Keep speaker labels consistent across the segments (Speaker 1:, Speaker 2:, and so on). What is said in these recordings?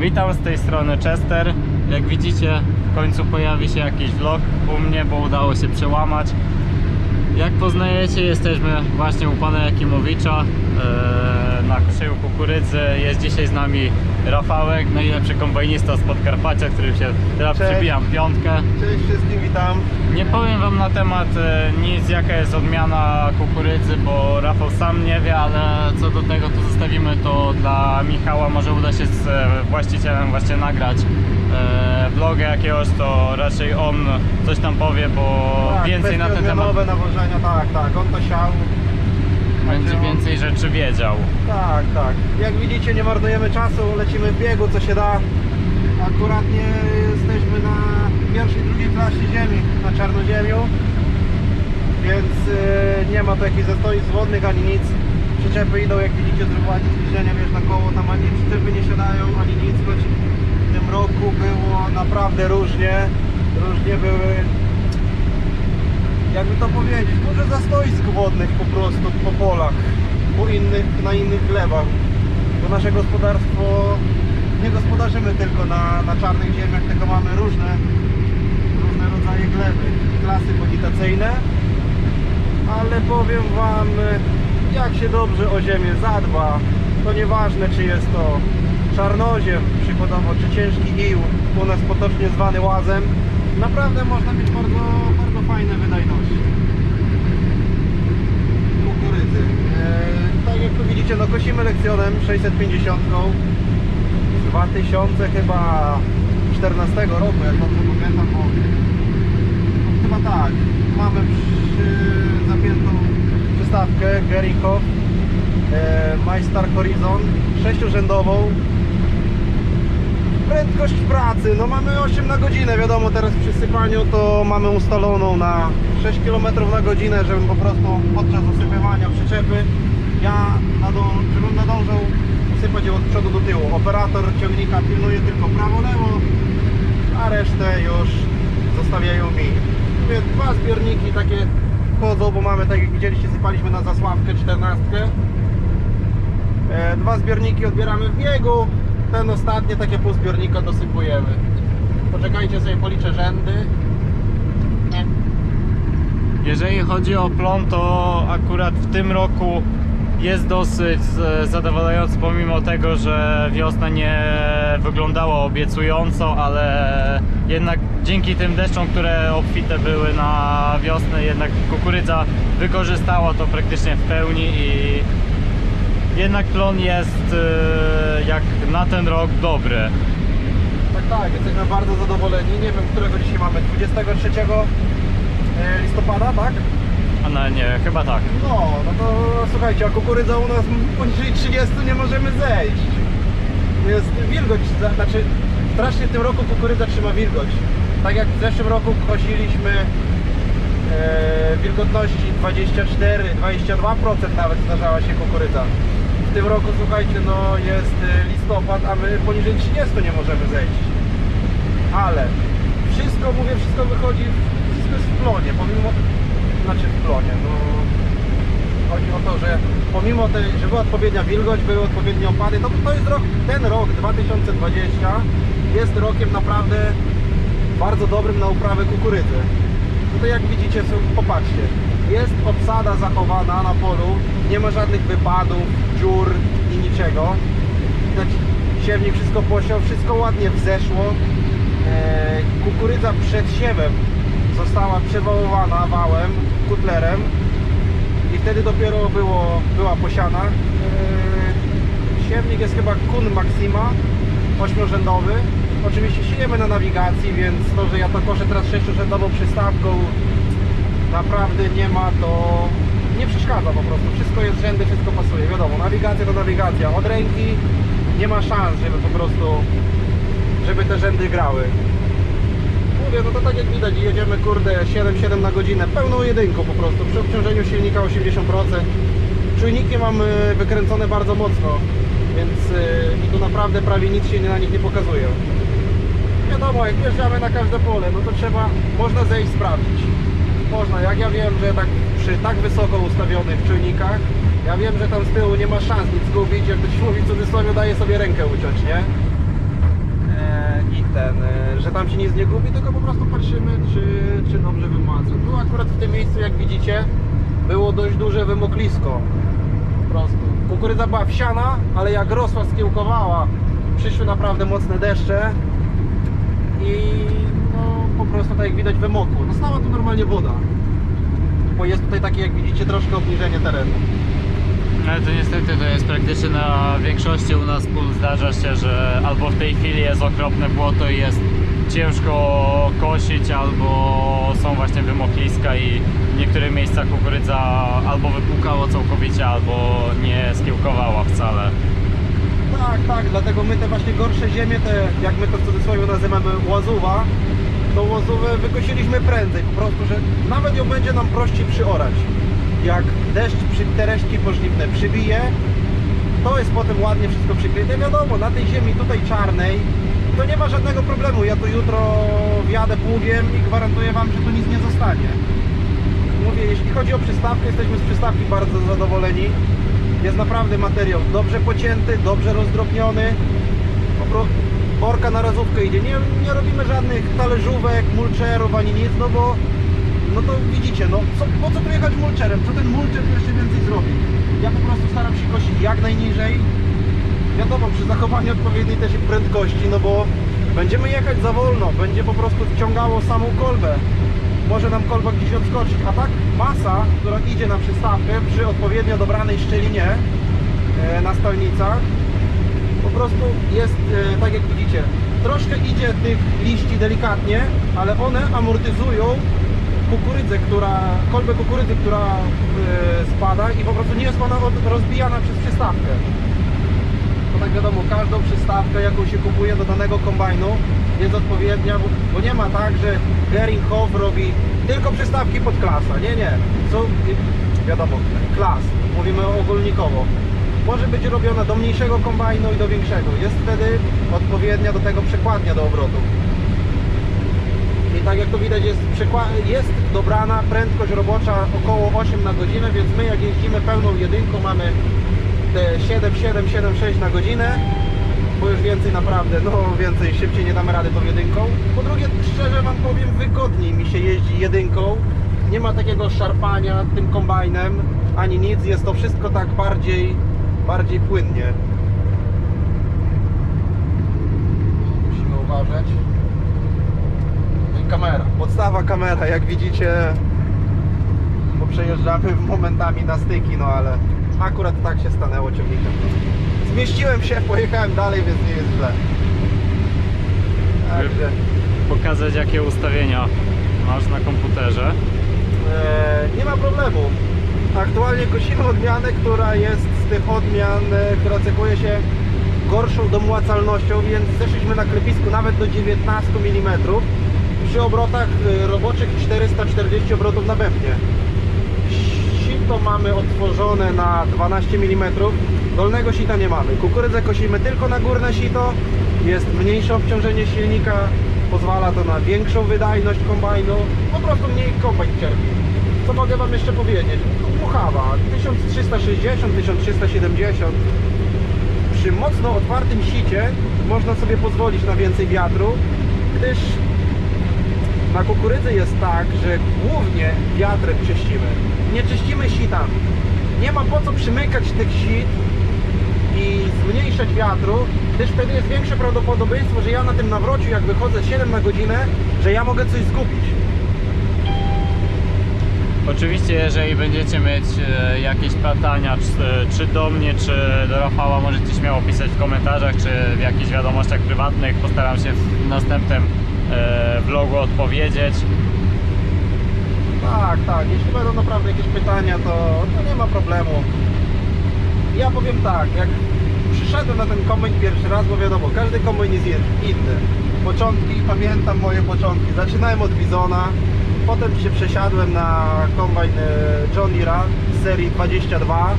Speaker 1: Witam z tej strony Chester. Jak widzicie, w końcu pojawi się jakiś vlog u mnie, bo udało się przełamać. Jak poznajecie, jesteśmy właśnie u pana Jakimowicza e, na koszyju kukurydzy. Jest dzisiaj z nami Rafałek, najlepszy kombajnista z Podkarpacia, którym się teraz
Speaker 2: Cześć.
Speaker 1: przybijam piątkę.
Speaker 2: Cześć wszystkim, witam.
Speaker 1: Nie powiem wam na temat e, nic, jaka jest odmiana kukurydzy, bo Rafał sam nie wie, ale co do tego to zostawimy to dla Michała. Może uda się z e, właścicielem właśnie nagrać e, vloga jakiegoś, to raczej on coś tam powie, bo
Speaker 2: Tak,
Speaker 1: więcej na ten temat
Speaker 2: nowe nawożenia, tak, tak, on to siał.
Speaker 1: Będzie
Speaker 2: on-
Speaker 1: więcej rzeczy wiedział.
Speaker 2: Tak, tak. Jak widzicie, nie marnujemy czasu, lecimy w biegu, co się da. Akuratnie jesteśmy na pierwszej, drugiej klasie ziemi, na czarnoziemiu. Więc yy, nie ma tu jakichś zastoi zwodnych ani nic. Przyczepy idą, jak widzicie, zrobiła zbliżenia, wiesz, na koło, tam ani przyczepy nie siadają, ani nic, choć w tym roku było naprawdę różnie. Różnie były jakby to powiedzieć, dużo zastoisk wodnych po prostu po polach, po innych, na innych glebach. Bo nasze gospodarstwo nie gospodarzymy tylko na, na czarnych ziemiach, tylko mamy różne, różne rodzaje gleby, klasy wegetacyjne. Ale powiem Wam, jak się dobrze o ziemię zadba, to nieważne czy jest to czarnoziem przykładowo, czy ciężki ił, u nas potocznie zwany łazem, naprawdę można mieć bardzo fajne wydajności kukurydzy. Eee, tak jak tu widzicie, no kosimy lekcjonem 650 z 2000 chyba 14 roku, jak dobrze pamiętam, bo no, chyba tak. Mamy przy, zapiętą przystawkę Gerikow e, MyStar Horizon sześciorzędową prędkość pracy, no mamy 8 na godzinę, wiadomo teraz przy sypaniu to mamy ustaloną na 6 km na godzinę, żebym po prostu podczas usypywania przyczepy ja nadąż, żebym nadążał usypać ją od przodu do tyłu. Operator ciągnika pilnuje tylko prawo-lewo, a resztę już zostawiają mi. Mówię, dwa zbiorniki takie chodzą, bo mamy, tak jak widzieliście, sypaliśmy na zasławkę 14. E, Dwa zbiorniki odbieramy w biegu, ten ostatnie takie pół zbiornika dosypujemy. Poczekajcie sobie, policzę rzędy.
Speaker 1: Jeżeli chodzi o plon, to akurat w tym roku jest dosyć zadowalający, pomimo tego, że wiosna nie wyglądała obiecująco, ale jednak dzięki tym deszczom, które obfite były na wiosnę, jednak kukurydza wykorzystała to praktycznie w pełni i jednak plon jest e, jak na ten rok dobry.
Speaker 2: Tak, tak, jesteśmy bardzo zadowoleni. Nie wiem, którego dzisiaj mamy, 23 e, listopada, tak?
Speaker 1: A no nie, chyba tak.
Speaker 2: No, no to słuchajcie, a kukurydza u nas poniżej 30 nie możemy zejść. Jest wilgoć, znaczy strasznie w tym roku kukurydza trzyma wilgoć. Tak jak w zeszłym roku kosiliśmy e, wilgotności 24-22% nawet zdarzała się kukurydza. Tym roku słuchajcie, no jest e, listopad, a my poniżej 30 nie możemy zejść. Ale wszystko, mówię, wszystko wychodzi, wszystko jest w plonie, pomimo, znaczy w plonie, no chodzi o to, że pomimo tej, że była odpowiednia wilgoć, były odpowiednie opady, to, to jest rok, ten rok 2020 jest rokiem naprawdę bardzo dobrym na uprawę kukurydzy. Tutaj jak widzicie, popatrzcie, jest obsada zachowana na polu, nie ma żadnych wypadów, dziur i niczego. Widać, siewnik wszystko posiał, wszystko ładnie wzeszło. E, kukurydza przed siewem została przewołowana wałem, kutlerem i wtedy dopiero było, była posiana. Yy, Siewnik jest chyba Kun Maxima, ośmiorzędowy. Oczywiście siejemy na nawigacji, więc to, że ja to koszę teraz sześciorzędową przystawką, naprawdę nie ma to, nie przeszkadza po prostu. Wszystko jest rzędy, wszystko pasuje. Wiadomo, nawigacja to nawigacja. Od ręki nie ma szans, żeby po prostu, żeby te rzędy grały. Mówię, no to tak jak widać, jedziemy kurde 7-7 na godzinę, pełną jedynką po prostu, przy obciążeniu silnika 80%. Czujniki mam wykręcone bardzo mocno, więc y, i tu naprawdę prawie nic się na nich nie pokazuje. Wiadomo, jak wjeżdżamy na każde pole, no to trzeba, można zejść sprawdzić. Można, jak ja wiem, że tak przy tak wysoko ustawionych czujnikach, ja wiem, że tam z tyłu nie ma szans nic zgubić, jak to ci mówi w cudzysłowie, daje sobie rękę uciąć, nie? tam się nic nie gubi, tylko po prostu patrzymy, czy, czy dobrze wymaca. Tu akurat w tym miejscu, jak widzicie, było dość duże wymoklisko. Po prostu. Kukurydza była wsiana, ale jak rosła, skiełkowała, przyszły naprawdę mocne deszcze i prostu tak jak widać wymokło. No stała tu normalnie woda, bo jest tutaj takie jak widzicie troszkę obniżenie terenu.
Speaker 1: Ale to niestety to jest praktycznie na większości u nas pól zdarza się, że albo w tej chwili jest okropne błoto i jest ciężko kosić, albo są właśnie wymokliska i w niektórych miejscach kukurydza albo wypłukało całkowicie, albo nie skiełkowała wcale.
Speaker 2: Tak, tak, dlatego my te właśnie gorsze ziemie, te jak my to w cudzysłowie nazywamy łazuwa, to łazówę wykosiliśmy prędzej, po prostu, że nawet ją będzie nam prościej przyorać. Jak deszcz przy, te resztki pożliwne przybije, to jest potem ładnie wszystko przykryte. Wiadomo, na tej ziemi tutaj czarnej to nie ma żadnego problemu. Ja tu jutro wjadę pługiem i gwarantuję Wam, że tu nic nie zostanie. Mówię, jeśli chodzi o przystawkę, jesteśmy z przystawki bardzo zadowoleni. Jest naprawdę materiał dobrze pocięty, dobrze rozdrobniony. Po prostu worka na razówkę idzie. Nie, nie robimy żadnych talerzówek, mulczerów ani nic, no bo no to widzicie, no co, po co tu jechać mulczerem? Co ten mulczer jeszcze więcej zrobi? Ja po prostu staram się kosić jak najniżej. Wiadomo, przy zachowaniu odpowiedniej też prędkości, no bo będziemy jechać za wolno, będzie po prostu wciągało samą kolbę. Może nam kolba gdzieś odskoczyć, a tak masa, która idzie na przystawkę przy odpowiednio dobranej szczelinie e, na stalnicach, po prostu jest, e, tak jak widzicie, troszkę idzie tych liści delikatnie, ale one amortyzują kukurydzę, która, kolbę kukurydzy, która e, spada i po prostu nie jest ona rozbijana przez przystawkę. To tak wiadomo, każdą przystawkę, jaką się kupuje do danego kombajnu jest odpowiednia, bo, bo nie ma tak, że Geringhoff robi tylko przystawki pod klasa. Nie, nie. Są, y, wiadomo, klas. Mówimy ogólnikowo. Może być robiona do mniejszego kombajnu i do większego. Jest wtedy odpowiednia do tego przekładnia do obrotu. I tak jak to widać jest, jest dobrana prędkość robocza około 8 na godzinę, więc my jak jeździmy pełną jedynką mamy te 7, 7, 7, 6 na godzinę, bo już więcej naprawdę, no więcej, szybciej nie damy rady tą jedynką. Po drugie, szczerze Wam powiem, wygodniej mi się jeździ jedynką. Nie ma takiego szarpania tym kombajnem, ani nic, jest to wszystko tak bardziej, bardziej płynnie. Musimy uważać. No i kamera, podstawa kamera, jak widzicie, bo przejeżdżamy momentami na styki, no ale akurat tak się stanęło ciągnikiem. Zmieściłem się, pojechałem dalej, więc nie jest źle. Także
Speaker 1: Pokazać jakie ustawienia masz na komputerze.
Speaker 2: e, nie ma problemu. Aktualnie kosimy odmianę, która jest tych odmian, e, która cechuje się gorszą domłacalnością, więc zeszliśmy na klepisku nawet do 19 mm przy obrotach e, roboczych 440 obrotów na bębnie. Sito mamy otworzone na 12 mm, dolnego sita nie mamy. Kukurydzę kosimy tylko na górne sito, jest mniejsze obciążenie silnika, pozwala to na większą wydajność kombajnu, po prostu mniej kombajn cierpi. Co mogę Wam jeszcze powiedzieć? Puchawa 1360, 1370 przy mocno otwartym sicie można sobie pozwolić na więcej wiatru, gdyż na kukurydzy jest tak, że głównie wiatrem czyścimy. Nie czyścimy sitami. Nie ma po co przymykać tych sit i zmniejszać wiatru, gdyż wtedy jest większe prawdopodobieństwo, że ja na tym nawrociu, jak wychodzę 7 na godzinę, że ja mogę coś zgubić.
Speaker 1: Oczywiście, jeżeli będziecie mieć e, jakieś pytania, czy, czy do mnie, czy do Rafała, możecie śmiało pisać w komentarzach, czy w jakichś wiadomościach prywatnych. Postaram się w następnym e, vlogu odpowiedzieć.
Speaker 2: Tak, tak. Jeśli będą naprawdę jakieś pytania, to, to nie ma problemu. Ja powiem tak, jak przyszedłem na ten kombajn pierwszy raz, bo wiadomo, każdy kombajn jest inny. Początki, pamiętam moje początki. Zaczynałem od Bizona, potem się przesiadłem na kombajn e, John Deere'a z serii 22.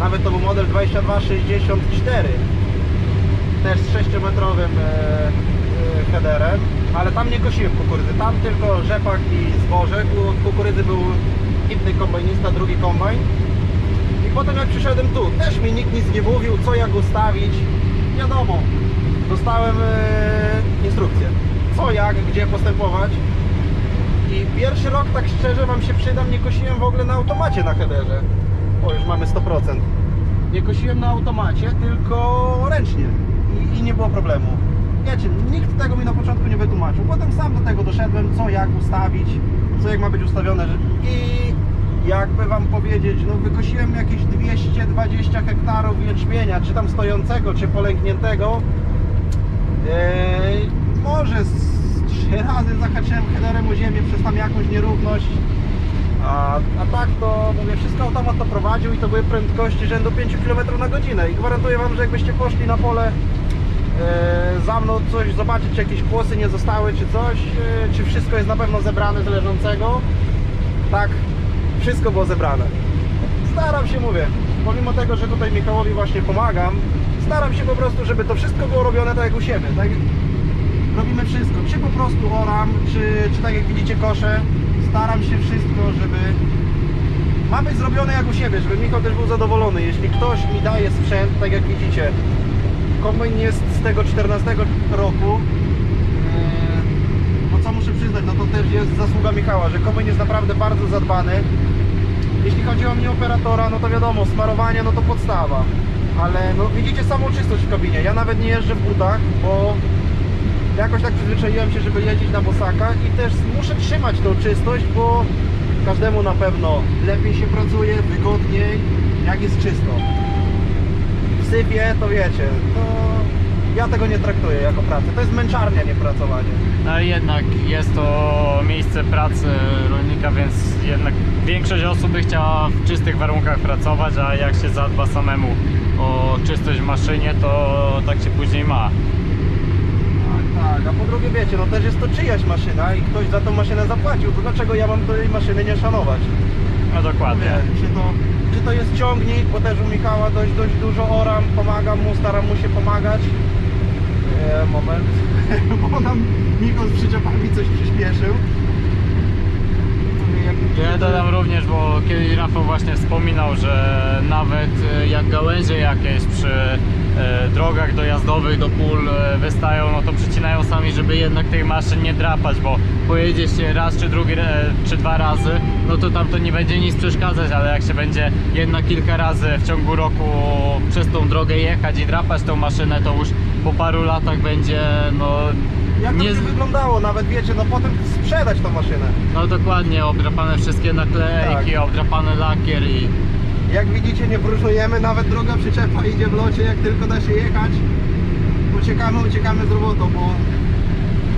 Speaker 2: Nawet to był model 2264 też z 6-metrowym e, e, headerem, ale tam nie kosiłem kukurydzy, tam tylko rzepak i zboże. Ku- Kukurydzy był inny kombajnista, drugi kombajn. I potem jak przyszedłem tu, też mi nikt nic nie mówił, co jak ustawić. Wiadomo, dostałem instrukcję, co, jak, gdzie postępować. I pierwszy rok, tak szczerze wam się przydam, nie kosiłem w ogóle na automacie na headerze. O, już mamy 100%. Nie kosiłem na automacie, tylko ręcznie. I, i nie było problemu. Wiecie, nikt tego mi na początku nie wytłumaczył. Potem sam do tego doszedłem, co jak ustawić, co jak ma być ustawione. I jakby wam powiedzieć, no wykosiłem jakieś 220 hektarów jęczmienia, czy tam stojącego, czy polęgniętego. Eee, może z trzy razy zahaczyłem headerem o ziemię przez tam jakąś nierówność. A, a tak to mówię, wszystko automat to prowadził i to były prędkości rzędu 5 km na godzinę. I gwarantuję wam, że jakbyście poszli na pole e, za mną coś zobaczyć, czy jakieś kłosy nie zostały, czy coś, e, czy wszystko jest na pewno zebrane z leżącego. Tak, wszystko było zebrane. Staram się, mówię, pomimo tego, że tutaj Michałowi właśnie pomagam, staram się po prostu, żeby to wszystko było robione tak jak u siebie. Tak? Robimy wszystko, czy po prostu oram, czy, czy tak jak widzicie kosze. Staram się wszystko, żeby ma być zrobione jak u siebie, żeby Michał też był zadowolony. Jeśli ktoś mi daje sprzęt, tak jak widzicie, kombajn jest z tego 14 roku, Eee, no co muszę przyznać, no to też jest zasługa Michała, że kombajn jest naprawdę bardzo zadbany. Jeśli chodzi o mnie operatora, no to wiadomo, smarowanie no to podstawa. Ale no widzicie samą czystość w kabinie. Ja nawet nie jeżdżę w butach, bo jakoś tak przyzwyczaiłem się, żeby jeździć na bosakach i też muszę trzymać tą czystość, bo każdemu na pewno lepiej się pracuje, wygodniej, jak jest czysto. W sypie to wiecie, to ja tego nie traktuję jako pracę. To jest męczarnia, nie pracowanie.
Speaker 1: No jednak jest to miejsce pracy rolnika, więc jednak większość osób by chciała w czystych warunkach pracować, a jak się zadba samemu o czystość w maszynie, to tak się później ma.
Speaker 2: Tak, a po drugie wiecie, no też jest to czyjaś maszyna i ktoś za tą maszynę zapłacił, to dlaczego ja mam tej maszyny nie szanować?
Speaker 1: No dokładnie.
Speaker 2: Mówię, czy to, czy to jest ciągnik, bo też u Michała dość, dość dużo oram, pomagam mu, staram mu się pomagać. E, moment, bo nam Michał z przyczepami coś przyspieszył.
Speaker 1: Ja dodam również, bo kiedyś Rafał właśnie wspominał, że nawet e, jak gałęzie jakieś przy drogach dojazdowych do pól e, wystają, no to przycinają sami, żeby jednak tej maszyn nie drapać, bo pojedzie się raz czy drugi, e, czy dwa razy, no to tam to nie będzie nic przeszkadzać, ale jak się będzie jednak kilka razy w ciągu roku przez tą drogę jechać i drapać tą maszynę, to już po paru latach będzie no
Speaker 2: Jak to
Speaker 1: nie...
Speaker 2: wyglądało, nawet wiecie, no potem sprzedać tą maszynę.
Speaker 1: No dokładnie, obdrapane wszystkie naklejki,
Speaker 2: Tak.
Speaker 1: obdrapany lakier i
Speaker 2: Jak widzicie, nie próżnujemy, nawet druga przyczepa idzie w locie, jak tylko da się jechać. Uciekamy, uciekamy z robotą, bo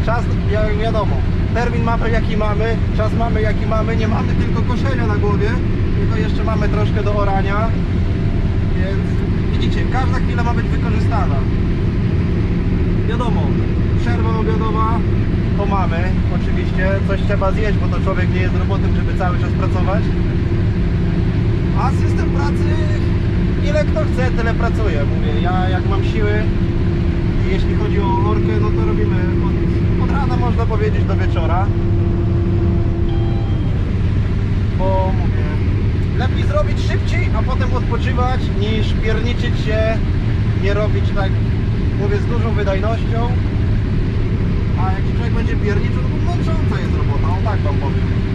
Speaker 2: czas, jak wiadomo, termin mamy jaki mamy, czas mamy jaki mamy, nie mamy tylko koszenia na głowie, tylko jeszcze mamy troszkę do orania, więc widzicie, każda chwila ma być wykorzystana. Wiadomo, przerwa obiadowa to mamy, oczywiście, coś trzeba zjeść, bo to człowiek nie jest robotem, żeby cały czas pracować. A system pracy, ile kto chce, tyle pracuje. Mówię, ja jak mam siły, jeśli chodzi o orkę, no to robimy od, od rana, można powiedzieć, do wieczora. Bo mówię, lepiej zrobić szybciej, a potem odpoczywać, niż pierniczyć się, nie robić tak, mówię, z dużą wydajnością. A jak człowiek będzie pierniczył, to męcząca jest robota, o tak wam powiem.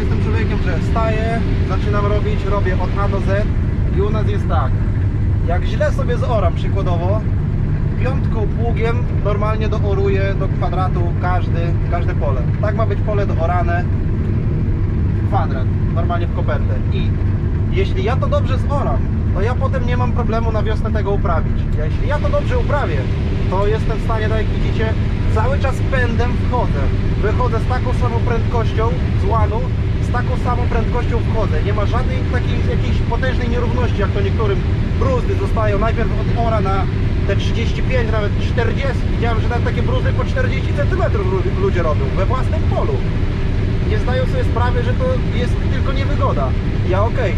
Speaker 2: Jestem człowiekiem, że wstaję, zaczynam robić, robię od A do Z i u nas jest tak. Jak źle sobie zoram przykładowo, piątką pługiem normalnie dooruję do kwadratu każdy, każde pole. Tak ma być pole doorane kwadrat, normalnie w kopertę. I jeśli ja to dobrze zoram, to ja potem nie mam problemu na wiosnę tego uprawić. Jeśli ja to dobrze uprawię, to jestem w stanie, tak jak widzicie, cały czas pędem wchodzę. Wychodzę z taką samą prędkością z łanu, taką samą prędkością wchodzę. Nie ma żadnej takiej jakiejś potężnej nierówności, jak to niektórym bruzdy zostają. Najpierw od ora na te 35, nawet 40. Widziałem, że nawet takie bruzdy po 40 cm ludzie robią we własnym polu nie zdają sobie sprawy, że to jest tylko niewygoda. Ja okej,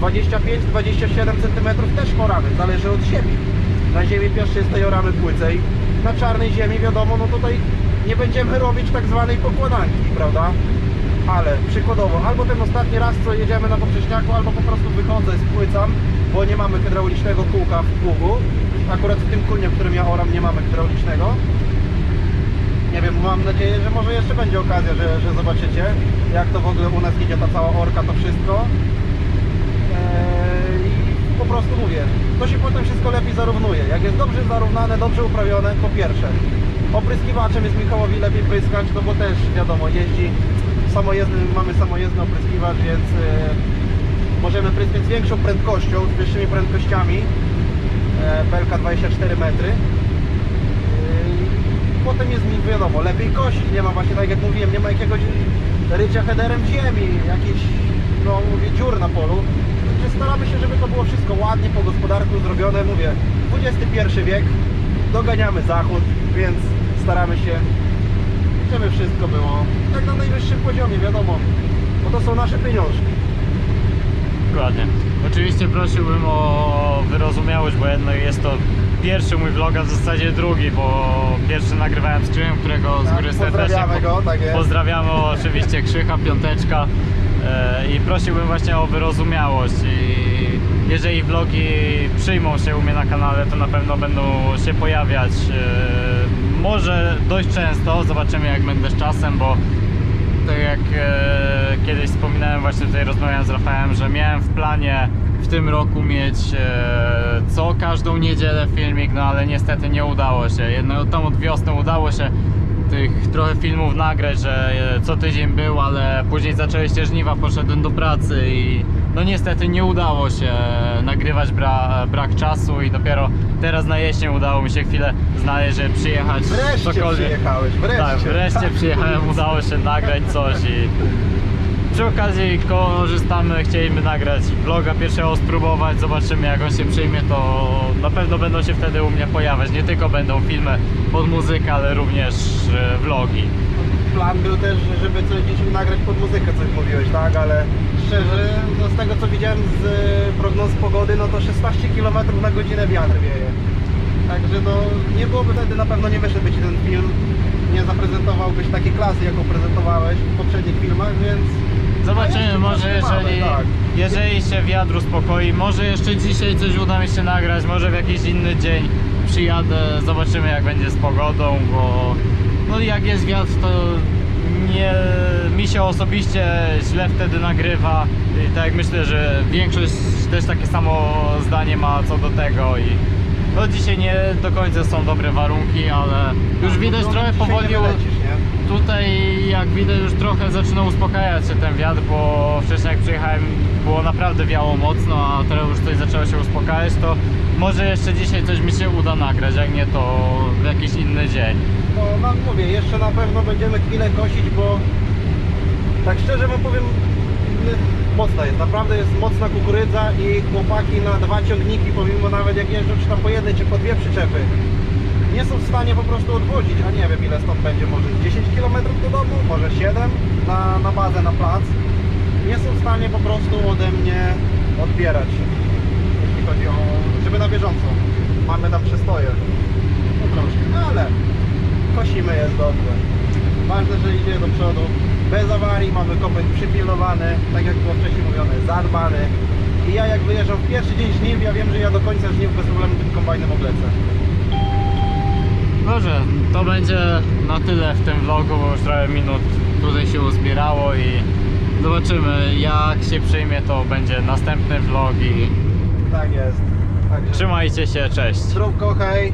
Speaker 2: 25-27 cm też oramy, zależy od ziemi. Na ziemi piaszczystej oramy płycej, na czarnej ziemi wiadomo, no tutaj nie będziemy robić tak zwanej pokładanki, prawda? Ale przykładowo, albo ten ostatni raz, co jedziemy na poprzeczniaku, albo po prostu wychodzę, spłycam, bo nie mamy hydraulicznego kółka w pługu. Akurat w tym kulnie, w którym ja oram, nie mamy hydraulicznego Nie wiem, mam nadzieję, że może jeszcze będzie okazja, że, że zobaczycie, jak to w ogóle u nas idzie ta cała orka, to wszystko. Eee, I po prostu mówię, to się potem wszystko lepiej zarównuje. Jak jest dobrze zarównane, dobrze uprawione, po pierwsze, opryskiwaczem jest Michałowi lepiej pryskać, no bo też wiadomo, jeździ samojezdny, mamy samojezdny opryskiwacz, więc e, możemy pryskać z większą prędkością, z wyższymi prędkościami. E, belka 24 metry. Yy, Potem jest mi wiadomo, lepiej kosić, nie ma właśnie tak jak mówiłem, nie ma jakiegoś rycia headerem ziemi, jakichś no mówię dziur na polu. Także staramy się, żeby to było wszystko ładnie po gospodarku zrobione, mówię, XXI wiek, doganiamy zachód, więc staramy się, żeby wszystko było jak na najwyższym poziomie, wiadomo, bo to są nasze pieniążki.
Speaker 1: Dokładnie. Oczywiście prosiłbym o wyrozumiałość, bo jednak jest to pierwszy mój vlog, a w zasadzie drugi, bo pierwszy nagrywałem z Krzychem, którego z
Speaker 2: Tak,
Speaker 1: góry serdecznie
Speaker 2: pozdrawiamy go, tak jest.
Speaker 1: pozdrawiamy oczywiście Krzycha, Piąteczka e, i prosiłbym właśnie o wyrozumiałość i jeżeli vlogi przyjmą się u mnie na kanale, to na pewno będą się pojawiać e, może dość często, zobaczymy jak będę z czasem, bo tak jak e, kiedyś wspominałem, właśnie tutaj rozmawiałem z Rafałem, że miałem w planie w tym roku mieć e, co każdą niedzielę filmik, no ale niestety nie udało się. Jedno tam od wiosny udało się tych trochę filmów nagrać, że e, co tydzień był, ale później zaczęły się żniwa, poszedłem do pracy i no niestety nie udało się nagrywać, bra, brak czasu i dopiero teraz na jesień udało mi się chwilę znaleźć, żeby przyjechać
Speaker 2: Wreszcie
Speaker 1: cokolwiek.
Speaker 2: przyjechałeś, wreszcie.
Speaker 1: Tak, wreszcie przyjechałem, udało się nagrać coś i przy okazji korzystamy, chcieliśmy nagrać vloga pierwszego, spróbować, zobaczymy jak on się przyjmie, to na pewno będą się wtedy u mnie pojawiać, nie tylko będą filmy pod muzykę, ale również e, vlogi.
Speaker 2: Plan był też, żeby coś gdzieś nagrać pod muzykę, coś mówiłeś, tak? Ale szczerze, no z tego co widziałem z e, prognoz pogody, no to 16 km na godzinę wiatr wieje. Także no nie byłoby wtedy, na pewno nie wyszedłby Ci ten film, nie zaprezentowałbyś takiej klasy, jaką prezentowałeś w poprzednich filmach, więc...
Speaker 1: Zobaczymy, może jeżeli,
Speaker 2: tak.
Speaker 1: jeżeli się wiatr uspokoi, może jeszcze dzisiaj coś uda mi się nagrać, może w jakiś inny dzień przyjadę, zobaczymy jak będzie z pogodą, bo no jak jest wiatr to nie, mi się osobiście źle wtedy nagrywa i tak myślę, że większość też takie samo zdanie ma co do tego i no dzisiaj nie do końca są dobre warunki, ale już widać
Speaker 2: No,
Speaker 1: trochę powoli? Tutaj jak widać już trochę zaczyna uspokajać się ten wiatr, bo wcześniej jak przyjechałem było naprawdę wiało mocno, a teraz już coś zaczęło się uspokajać, to może jeszcze dzisiaj coś mi się uda nagrać, jak nie to w jakiś inny dzień.
Speaker 2: No, no mówię, jeszcze na pewno będziemy chwilę kosić, bo tak szczerze wam powiem, mocna jest, naprawdę jest mocna kukurydza i chłopaki na dwa ciągniki, pomimo nawet jak jeżdżą czy tam po jednej, czy po dwie przyczepy, nie są w stanie po prostu odwozić, a nie wiem ile stąd będzie, może z 10 km do domu, może 7 na, na bazę, na plac. Nie są w stanie po prostu ode mnie odbierać, jeśli chodzi o, żeby na bieżąco. Mamy tam przestoje. No troszkę, no ale kosimy jest dobrze. Ważne, że idzie do przodu. Bez awarii, mamy kopęd przypilnowany, tak jak było wcześniej mówione, zadbany. I ja jak wyjeżdżam w pierwszy dzień żniw, ja wiem, że ja do końca żniw bez problemu tym kombajnem oblecę.
Speaker 1: Dobrze, to będzie na tyle w tym vlogu, bo już trochę minut tutaj się uzbierało i zobaczymy jak się przyjmie, to będzie następny vlog i
Speaker 2: Tak jest. Także
Speaker 1: trzymajcie się, cześć.
Speaker 2: zdrówko, hej.